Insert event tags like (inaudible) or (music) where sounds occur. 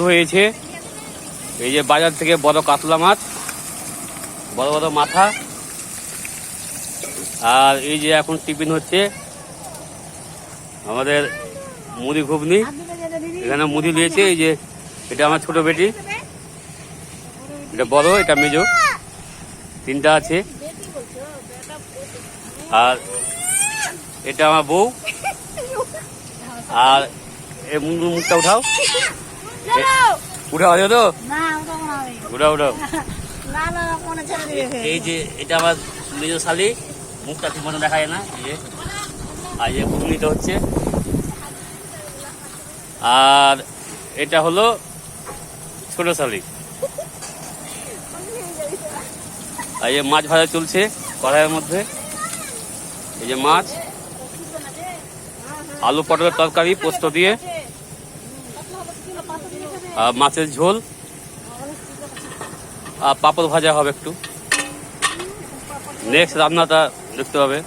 হয়েছে। এই যে বাজার থেকে বড় কাতলা মাছ, বড় বড় মাথা। আর এই যে এখন টিফিন হচ্ছে আমাদের মুড়ি ঘুগনি। এখানে মুড়ি দিয়েছে, এই যে এটা আমার ছোট বেটি। এটা বড়, এটা মেজো। তিনটা আছে। আর এটা আমার বউ। আর এই মুখ- মুখটা উঠাও। উঠাও তো? উঠাও উঠাও। (laughs) এই যে এটা আমার মেজো শালি মুখটা ঠিক মতো দেখা যায় না এই যে। আর যে ঘুগনিটা হচ্ছে। আর এটা হলো ছোট শালি। আর এই মাছ ভাজা চলছে কড়াইয়ের মধ্যে। এই যে মাছ। আলু পটলের তরকারি পোস্ত দিয়ে। মাছের ঝোল। আর পাপড় ভাজা হবে একটু। নেক্সট রান্নাটা দেখতে হবে।